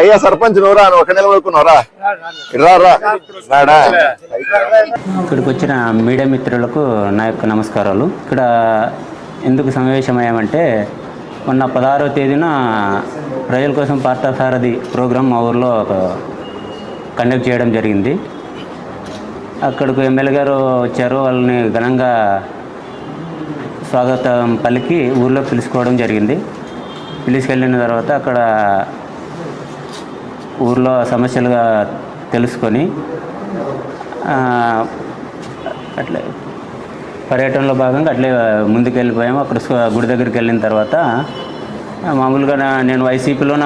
అయ్యా సర్పంచ్ నువ్వురా నువ్వు ఒక నెల రా రాడా? ఇక్కడికి వచ్చిన మీడియా మిత్రులకు నా యొక్క నమస్కారాలు. ఇక్కడ ఎందుకు సమావేశమయ్యామంటే మొన్న పదహారో తేదీన ప్రజల కోసం పార్థసారథి ప్రోగ్రాం మా ఊర్లో ఒక కండక్ట్ చేయడం జరిగింది. అక్కడికి ఎమ్మెల్యే గారు వచ్చారు వాళ్ళని ఘనంగా స్వాగతం పలికి ఊర్లో పిలుచుకోవడం జరిగింది. పిలుచుకెళ్ళిన తర్వాత అక్కడ ఊర్లో సమస్యలుగా తెలుసుకొని అట్లే పర్యటనలో భాగంగా అట్లే ముందుకెళ్ళిపోయాము. అక్కడ గుడి దగ్గరికి వెళ్ళిన తర్వాత మామూలుగా నేను వైసీపీలోన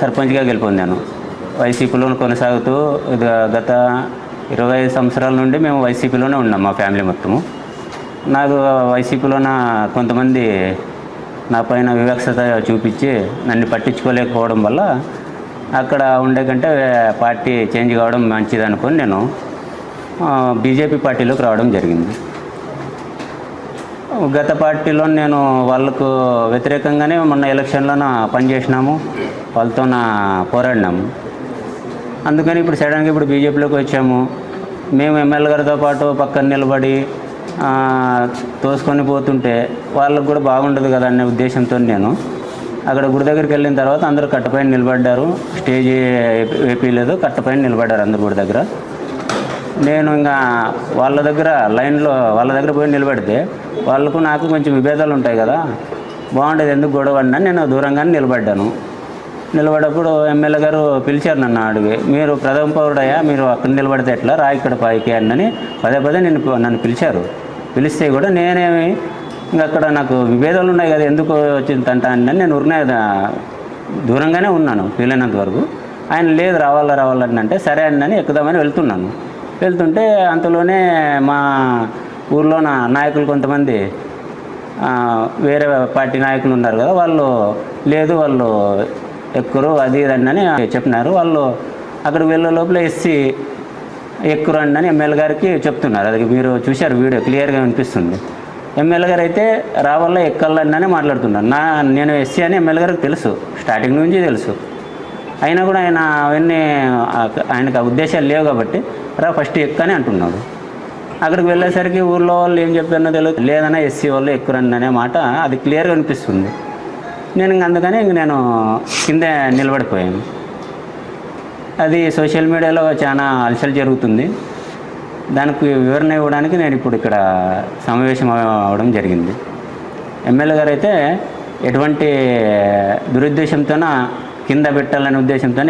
సర్పంచ్గా గెలిపొందాను. వైసీపీలో కొనసాగుతూ ఇది గత ఇరవై ఐదు సంవత్సరాల నుండి మేము వైసీపీలోనే ఉన్నాం మా ఫ్యామిలీ మొత్తము. నాకు వైసీపీలోన కొంతమంది నా పైన వివక్షత చూపించి నన్ను పట్టించుకోలేకపోవడం వల్ల అక్కడ ఉండే కంటే పార్టీ చేంజ్ కావడం మంచిది అనుకొని నేను బీజేపీ పార్టీలోకి రావడం జరిగింది. గత పార్టీలో నేను వాళ్ళకు వ్యతిరేకంగానే మొన్న ఎలక్షన్లోన పనిచేసినాము వాళ్ళతో పోరాడినాము. అందుకని ఇప్పుడు సడన్గా ఇప్పుడు బీజేపీలోకి వచ్చాము. మేము ఎమ్మెల్యే గారితో పాటు పక్కన నిలబడి తోసుకొని పోతుంటే వాళ్ళకు కూడా బాగుండదు కదా అనే ఉద్దేశంతో నేను అక్కడ గుడి దగ్గరికి వెళ్ళిన తర్వాత అందరూ కట్టపైన నిలబడ్డారు. స్టేజ్ వేపీలేదు కట్టపైన నిలబడ్డారు అందరు గుడి దగ్గర. నేను ఇంకా వాళ్ళ దగ్గర లైన్లో వాళ్ళ దగ్గర పోయి నిలబడితే వాళ్ళకు నాకు కొంచెం విభేదాలు ఉంటాయి కదా. బాగుండేది ఎందుకు గొడవ అన్నా నేను దూరంగానే నిలబడ్డాను. నిలబడప్పుడు ఎమ్మెల్యే గారు పిలిచారు నన్ను అడిగి మీరు ప్రథమ పౌరుడయ్యా మీరు అక్కడ నిలబడితే ఎట్లా? రా ఇక్కడ పైకి అన్నని పదే పదే నేను నన్ను పిలిచారు. పిలిస్తే కూడా నేనేమి ఇంకా అక్కడ నాకు విభేదాలు ఉన్నాయి కదా ఎందుకు వచ్చిందంట అని నేను ఉరినే దూరంగానే ఉన్నాను వీలైనంత వరకు. ఆయన లేదు రావాలా రావాలని అంటే సరే అని ఎక్కుదామని వెళ్తున్నాను. వెళ్తుంటే అంతలోనే మా ఊర్లో నా నాయకులు కొంతమంది వేరే పార్టీ నాయకులు ఉన్నారు కదా వాళ్ళు లేదు వాళ్ళు ఎక్కురు అది ఇది అని చెప్పినారు. వాళ్ళు అక్కడ వెళ్ళే లోపల ఎస్సీ ఎక్కురు అని ఎమ్మెల్యే గారికి చెప్తున్నారు. అది మీరు చూశారు వీడియో క్లియర్గా వినిపిస్తుంది. ఎమ్మెల్యే గారు అయితే రావాల ఎక్కాలని మాట్లాడుతున్నారు. నా నేను ఎస్సీ అని ఎమ్మెల్యే గారికి తెలుసు. స్టార్టింగ్ నుంచి తెలుసు. అయినా కూడా ఆయన అవన్నీ ఆయనకు ఆ ఉద్దేశాలు లేవు కాబట్టి రా ఫస్ట్ ఎక్కని అంటున్నాడు. అక్కడికి వెళ్ళేసరికి ఊర్లో వాళ్ళు ఏం చెప్పారో తెలియదు లేదన్నా ఎస్సీ వాళ్ళు ఎక్కురండి అనే మాట అది క్లియర్గా అనిపిస్తుంది. నేను ఇంక అందుకని ఇంక నేను కిందే నిలబడిపోయాను. అది సోషల్ మీడియాలో చాలా అలసలు జరుగుతుంది. దానికి వివరణ ఇవ్వడానికి నేను ఇప్పుడు ఇక్కడ సమావేశం అవడం జరిగింది. ఎమ్మెల్యే గారు అయితే ఎటువంటి దురుద్దేశంతోన కింద పెట్టాలనే ఉద్దేశంతో